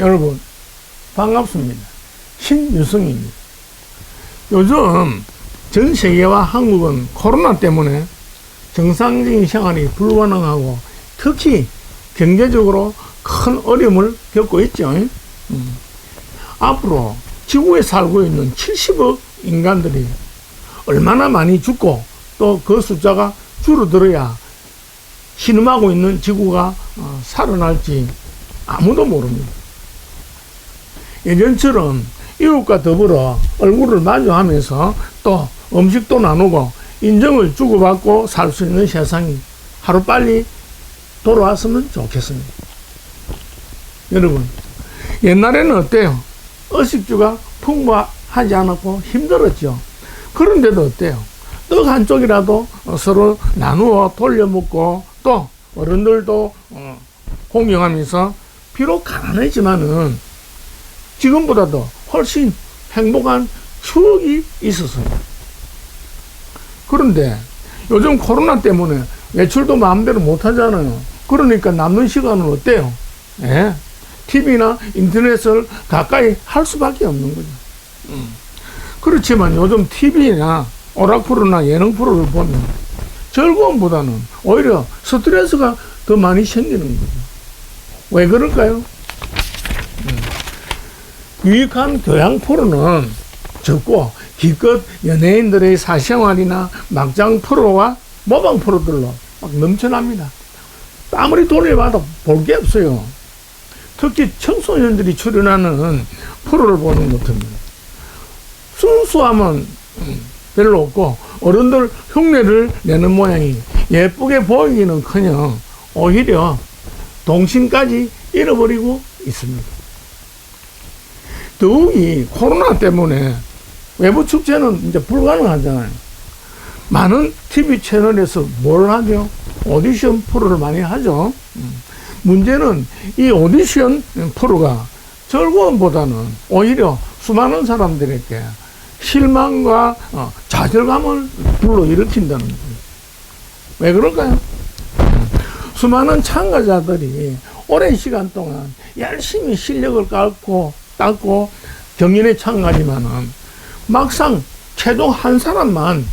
여러분, 반갑습니다. 신유승입니다. 요즘 전 세계와 한국은 코로나 때문에 정상적인 생활이 불가능하고 특히 경제적으로 큰 어려움을 겪고 있죠. 음. 앞으로 지구에 살고 있는 70억 인간들이 얼마나 많이 죽고 또 그 숫자가 줄어들어야 신음하고 있는 지구가 어, 살아날지 아무도 모릅니다. 예전처럼 이웃과 더불어 얼굴을 마주하면서 또 음식도 나누고 인정을 주고받고 살 수 있는 세상이 하루빨리 돌아왔으면 좋겠습니다. 여러분, 옛날에는 어때요? 의식주가 풍부하지 않았고 힘들었죠. 그런데도 어때요? 떡 한쪽이라도 서로 나누어 돌려먹고 또 어른들도 어, 공경하면서 비록 가난했지만은 지금보다도 훨씬 행복한 추억이 있었어요. 그런데 요즘 코로나 때문에 외출도 마음대로 못 하잖아요. 그러니까 남는 시간은 어때요? 예. TV나 인터넷을 가까이 할 수밖에 없는 거죠. 음. 그렇지만 요즘 TV나 오락 프로나 예능 프로를 보면 즐거움보다는 오히려 스트레스가 더 많이 생기는 거죠. 왜 그럴까요? 유익한 교양 프로는 적고 기껏 연예인들의 사생활이나 막장 프로와 모방 프로들로 막 넘쳐납니다. 아무리 돈을 받아 볼 게 없어요. 특히 청소년들이 출연하는 프로를 보는 것 같으면 순수함은 별로 없고 어른들 흉내를 내는 모양이 예쁘게 보이기는 커녕 오히려 동심까지 잃어버리고 있습니다. 더욱이 코로나 때문에 외부 축제는 이제 불가능하잖아요. 많은 TV 채널에서 뭘 하죠? 오디션 프로를 많이 하죠. 음. 문제는 이 오디션 프로가 즐거움보다는 오히려 수많은 사람들에게 실망과 어, 좌절감을 불러일으킨다는 거예요. 왜 그럴까요? 수많은 참가자들이 오랜 시간 동안 열심히 실력을 깎고 닦고 경연에 참가하지만은 막상 최종 한 사람만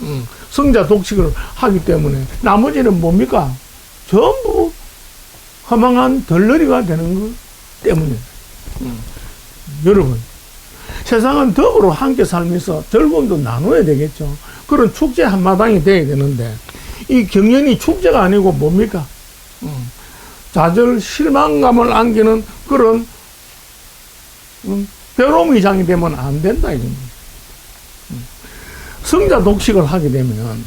음, 성자 독식을 하기 때문에 나머지는 뭡니까? 전부 허망한 덜러리가 되는 것 때문에. 음. 여러분, 세상은 더불어 함께 살면서 즐거움도 나눠야 되겠죠. 그런 축제 한마당이 돼야 되는데, 이 경연이 축제가 아니고 뭡니까? 음. 좌절, 실망감을 안기는 그런 음, 벼롱이장이 되면 안 된다, 이겁니다. 음. 성자 독식을 하게 되면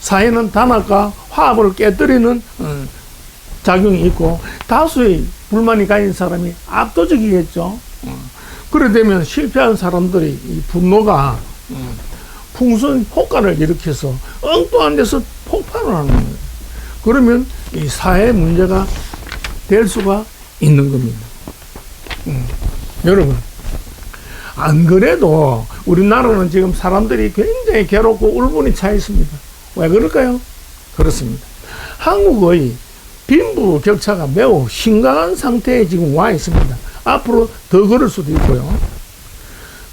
사회는 단합과 화합을 깨뜨리는 어, 작용이 있고 다수의 불만이 가진 사람이 압도적이겠죠. 어. 그래 되면 실패한 사람들이 이 분노가 어, 풍선 효과를 일으켜서 엉뚱한 데서 폭발을 하는 거예요. 그러면 이 사회 문제가 될 수가 있는 겁니다. 음. 여러분, 안 그래도 우리나라는 지금 사람들이 굉장히 괴롭고 울분이 차 있습니다. 왜 그럴까요? 그렇습니다. 한국의 빈부 격차가 매우 심각한 상태에 지금 와 있습니다. 앞으로 더 그럴 수도 있고요.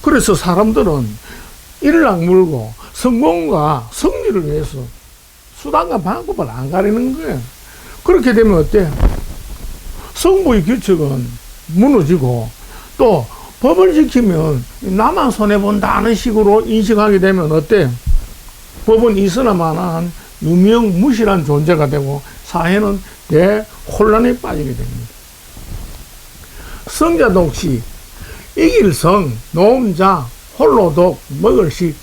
그래서 사람들은 악물고 성공과 승리를 위해서 수단과 방법을 안 가리는 거예요. 그렇게 되면 어때요? 성부의 규칙은 무너지고 또 법을 지키면 나만 손해본다는 식으로 인식하게 되면 어때요? 법은 있으나마나 유명무실한 존재가 되고 사회는 대혼란에 빠지게 됩니다. 성자 독시, 이길 성, 노자, 홀로 독, 먹을 식.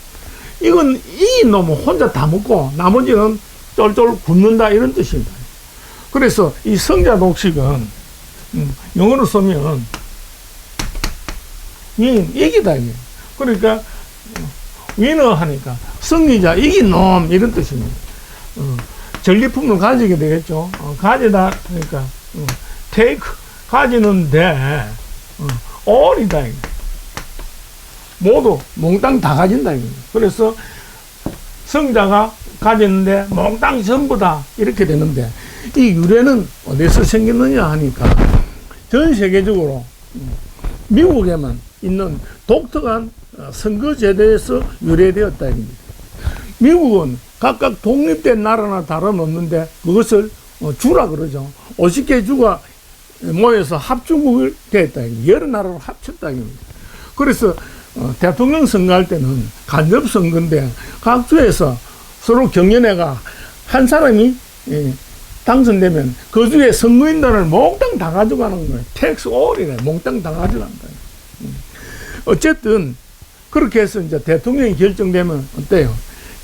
이건 이 놈은 혼자 다 먹고 나머지는 쫄쫄 굶는다 이런 뜻입니다. 그래서 이 성자 독식은 음, 영어로 쓰면 이 이기다 이게. 그러니까 위너 하니까 승리자 이긴 놈 이런 뜻입니다. 어, 전리품을 가지게 되겠죠. 어, 가지다 그러니까 어, take 가지는데 어, all이다 이거. 모두 몽땅 다 가진다 이거. 그래서 성자가 가졌는데 몽땅 전부 다 이렇게 되는데 이 유래는 어디서 생겼느냐 하니까 전 세계적으로 음, 미국에만 있는 독특한 어, 선거 제도에서 유래되었다. 미국은 각각 독립된 나라나 다름없는데 그것을 어, 주라 그러죠. 50개 주가 모여서 합중국이 됐다. 여러 나라로 합쳤다. 그래서 어, 대통령 선거할 때는 간접 선거인데 각 주에서 서로 경연회가 한 사람이 예, 당선되면 그 주에 선거인단을 몽땅 다 가져가는 거예요. 텍스 올이래. 몽땅 다 가져간다. 음. 어쨌든 그렇게 해서 이제 대통령이 결정되면 어때요?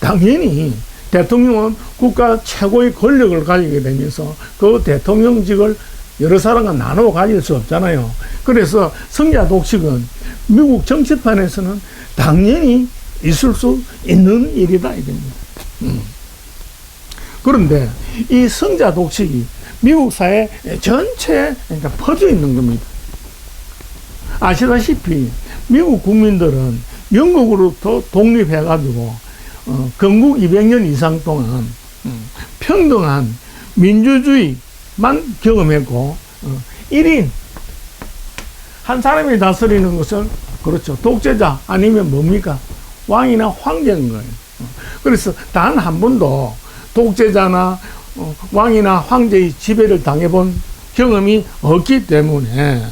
당연히 대통령은 국가 최고의 권력을 가지게 되면서 그 대통령직을 여러 사람과 나누어 가질 수 없잖아요. 그래서 성자 독식은 미국 정치판에서는 당연히 있을 수 있는 일이다 이겁니다. 음. 그런데 이 성자 독식이 미국 사회 전체에 그러니까 퍼져 있는 겁니다. 아시다시피 미국 국민들은 영국으로부터 독립해가지고 어, 건국 200년 이상 동안 음, 평등한 민주주의만 경험했고 어, 1인 한 사람이 다스리는 것은 그렇죠 독재자 아니면 뭡니까 왕이나 황제인 거예요. 어, 그래서 단 한 번도 독재자나 어, 왕이나 황제의 지배를 당해본 경험이 없기 때문에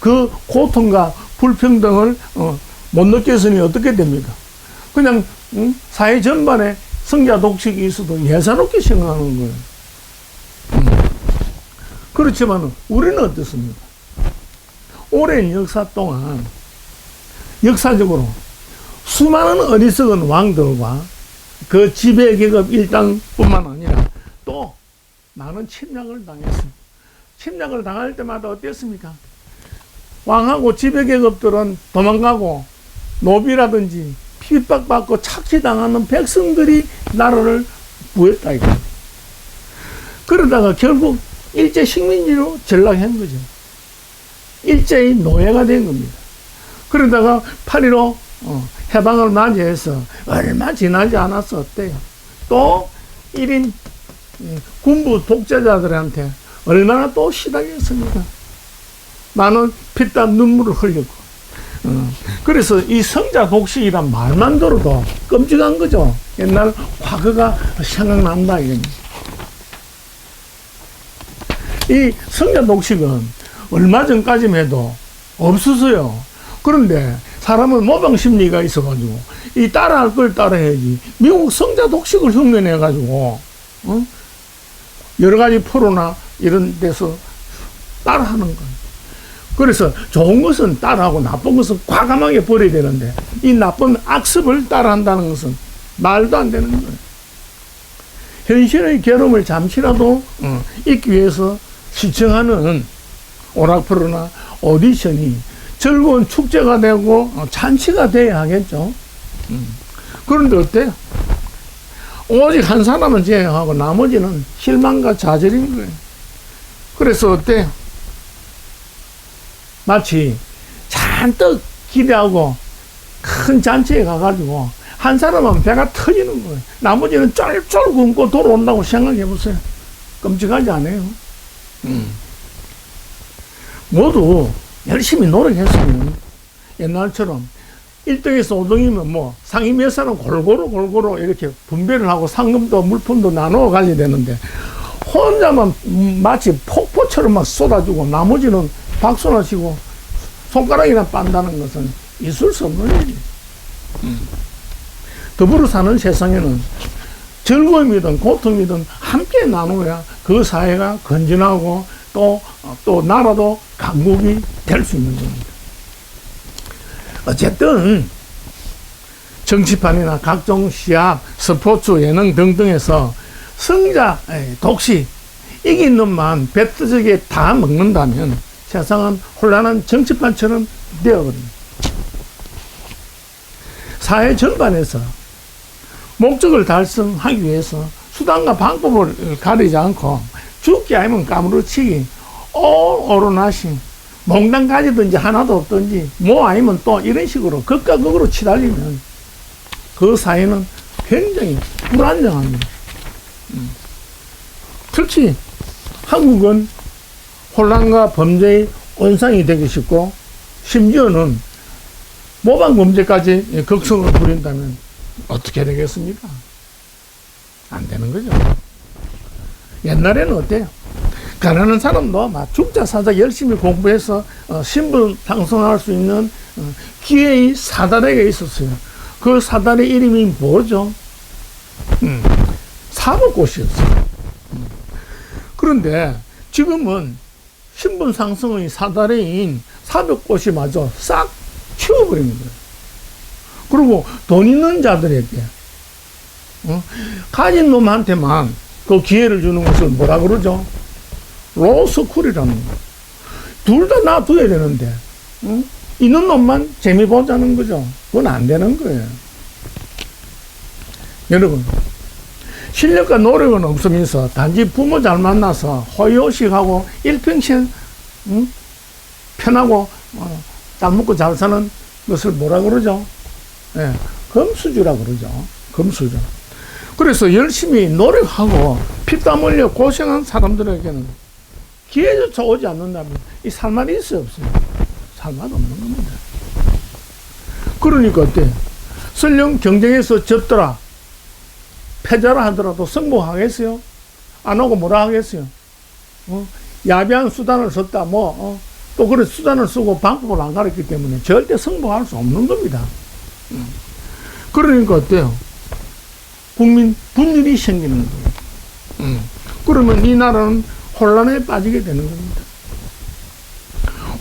그 고통과 불평등을 어, 못 느꼈으니 어떻게 됩니까? 그냥 응? 사회 전반에 성자 독식이 있어도 예사롭게 생각하는 거예요. 음. 그렇지만 우리는 어떻습니까? 오랜 역사 동안 역사적으로 수많은 어리석은 왕들과 그 지배 계급 일당뿐만 아니라 또 많은 침략을 당했습니다. 침략을 당할 때마다 어땠습니까? 왕하고 지배 계급들은 도망가고 노비라든지 핍박받고 착취당하는 백성들이 나라를 구했다. 그러다가 결국 일제 식민지로 전락한 거죠. 일제의 노예가 된 겁니다. 그러다가 8.15 어, 해방을 맞이해서 얼마 지나지 어때요? 또 1인 군부 독재자들한테 얼마나 또 시달렸습니까? 많은 피땀 눈물을 흘렸고. 어, 그래서 이 성자 독식이란 말만 들어도 끔찍한 거죠. 옛날 과거가 생각난다, 이겁니다. 이 성자 독식은 얼마 전까지만 해도 없었어요. 그런데 사람은 모방 심리가 있어가지고 이 따라할 걸 따라해야지. 미국 성자 독식을 흉내내가지고 어? 여러 가지 프로나 이런 데서 따라하는 거예요. 그래서 좋은 것은 따라하고 나쁜 것은 과감하게 버려야 되는데 이 나쁜 악습을 따라한다는 것은 말도 안 되는 거예요. 현실의 괴로움을 잠시라도 어, 잊기 위해서 시청하는 오락 프로나 오디션이 즐거운 축제가 되고 어, 잔치가 돼야 하겠죠. 음. 그런데 어때요? 오직 한 사람은 제외하고 나머지는 실망과 좌절인 거예요. 그래서 어때요? 마치 잔뜩 기대하고 큰 잔치에 가가지고 한 사람은 배가 터지는 거예요. 나머지는 쫄쫄 굶고 돌아온다고 생각해 보세요. 끔찍하지 않아요? 음. 모두 열심히 노력했으면 옛날처럼 1등에서 5등이면 뭐 상위 몇 사람 골고루 골고루 이렇게 분배를 하고 상금도 물품도 나누어 가야 되는데 혼자만 마치 폭포처럼 막 쏟아주고 나머지는 박수나 치고 손가락이나 빤다는 것은 있을 수 없는 일이에요. 음. 더불어 사는 세상에는 즐거움이든 고통이든 함께 나누어야 그 사회가 건전하고 또, 또 나라도 강국이 될 수 있는 겁니다. 어쨌든 정치판이나 각종 시합, 스포츠, 예능 등등에서 승자, 독시, 이긴 놈만 배트적에 다 먹는다면 세상은 혼란한 정치판처럼 되어버립니다. 사회 전반에서 목적을 달성하기 위해서 수단과 방법을 가리지 않고 죽기 아니면 까무러치기 오로나시 몽당 가지든지 하나도 없든지 뭐 아니면 또 이런 식으로 극과 극으로 치달리면 그 사회는 굉장히 불안정합니다. 음. 특히 한국은 혼란과 범죄의 온상이 되기 쉽고 심지어는 모방 범죄까지 극성을 부린다면 어떻게 되겠습니까? 안 되는 거죠. 옛날에는 어때요? 가난한 사람도 막 죽자 사자 열심히 공부해서 어, 신분 상승할 수 있는 어, 기회의 사다리가 있었어요. 그 사다리 이름이 뭐죠? 음, 사법고시였어요. 음. 그런데 지금은 신분 상승의 사다리인 사법고시마저 싹 치워버리는 거예요. 그리고 돈 있는 자들에게 어? 가진 놈한테만 그 기회를 주는 것을 뭐라 그러죠? 로스쿨이라는 거. 둘 다 놔둬야 되는데, 응? 있는 놈만 재미 보자는 거죠. 그건 안 되는 거예요. 여러분, 실력과 노력은 없으면서 단지 부모 잘 만나서 호의호식하고 일평생 응? 편하고 어, 잘 먹고 잘 사는 것을 뭐라 그러죠? 예, 금수주라 그러죠. 금수저. 그래서 열심히 노력하고 피땀 흘려 고생한 사람들에게는 기회조차 오지 않는다면 이 살맛이 있어요, 없어요? 살맛 없는 겁니다. 그러니까 어때? 설령 경쟁에서 졌더라, 패자라 하더라도 승복하겠어요? 안 오고 뭐라 하겠어요? 어? 야비한 수단을 썼다, 뭐, 어? 또 그런 수단을 쓰고 방법을 안 가르쳤기 때문에 절대 승복할 수 없는 겁니다. 음. 그러니까 어때요? 국민 분열이 생기는 거예요. 음. 그러면 이 나라는 혼란에 빠지게 되는 겁니다.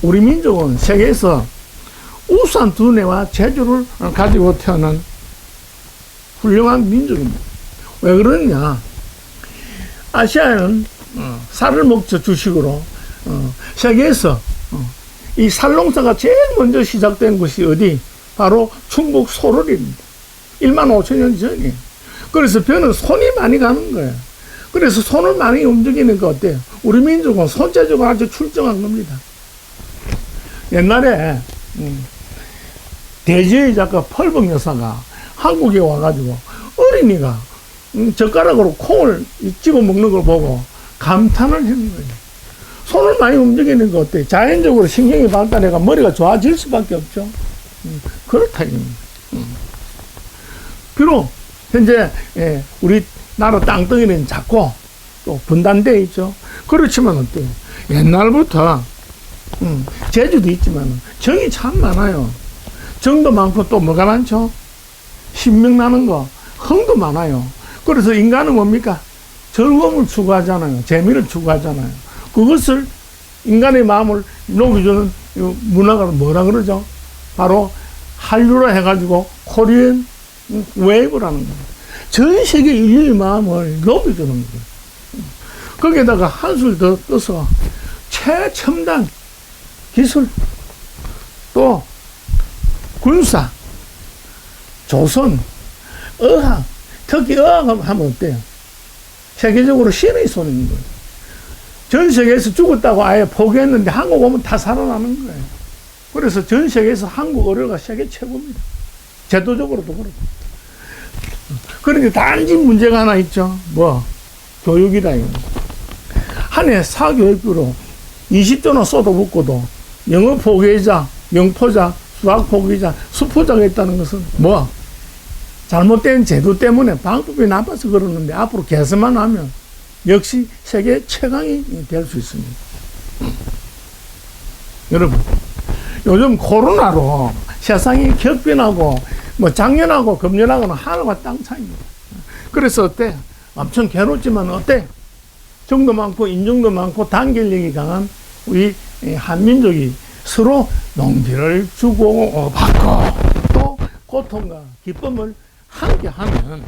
우리 민족은 세계에서 우수한 두뇌와 재주를 가지고 태어난 훌륭한 민족입니다. 왜 그러냐? 아시아는 어, 살을 먹자 주식으로 어, 세계에서 어, 이 살농사가 제일 먼저 시작된 곳이 어디? 바로 충북 소럴입니다. 1만 5천 년 전이에요. 그래서 벼는 손이 많이 가는 거예요. 그래서 손을 많이 움직이는 거 어때요? 우리 민족은 손재주가 아주 출중한 겁니다. 옛날에 음, 대지의 작가 펄벅 여사가 한국에 와가지고 어린이가 음, 젓가락으로 콩을 집어 먹는 걸 보고 감탄을 했는 거예요. 손을 많이 움직이는 거 어때요? 자연적으로 신경이 발달해가 머리가 좋아질 수밖에 없죠. 음, 그렇다. 음. 비록 현재 예, 우리 나라 땅덩이는 작고 또 분단되어 있죠. 그렇지만 어때요? 옛날부터 음, 제주도 있지만 정이 참 많아요. 정도 많고 또 뭐가 많죠? 신명 나는 거, 흥도 많아요. 그래서 인간은 뭡니까? 즐거움을 추구하잖아요. 재미를 추구하잖아요. 그것을 인간의 마음을 녹여주는 이 문화가 뭐라 그러죠? 바로 한류로 해가지고 코리안 웨이브라는 거예요. 전 세계 인류의 마음을 높여주는 거예요. 거기에다가 한술 더 떠서 최첨단 기술, 또 군사, 조선, 어학, 특히 어학 하면 어때요? 세계적으로 신의 손인 거예요. 전 세계에서 죽었다고 아예 포기했는데 한국 오면 다 살아나는 거예요. 그래서 전 세계에서 한국 어려가 세계 최고입니다. 제도적으로도 그렇고. 그런데 단지 문제가 하나 있죠. 뭐, 교육이다, 이거. 한 해 사교육비로 20조나 쏟아붓고도 영어 포기자, 영포자, 수학 포기자, 수포자가 있다는 것은 뭐, 잘못된 제도 때문에 방법이 나빠서 그러는데 앞으로 개선만 하면 역시 세계 최강이 될 수 있습니다. 여러분, 요즘 코로나로 세상이 격변하고 뭐 작년하고 금년하고는 하늘과 땅 차이입니다. 그래서 어때? 엄청 괴롭지만 어때? 정도 많고 인정도 많고 단결력이 강한 우리 한민족이 서로 농기를 주고 어, 받고 또 고통과 기쁨을 함께 하면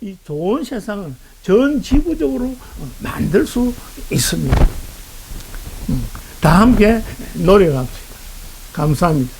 이 좋은 세상을 전 지구적으로 만들 수 있습니다. 음, 다 함께 노력합시다. 감사합니다.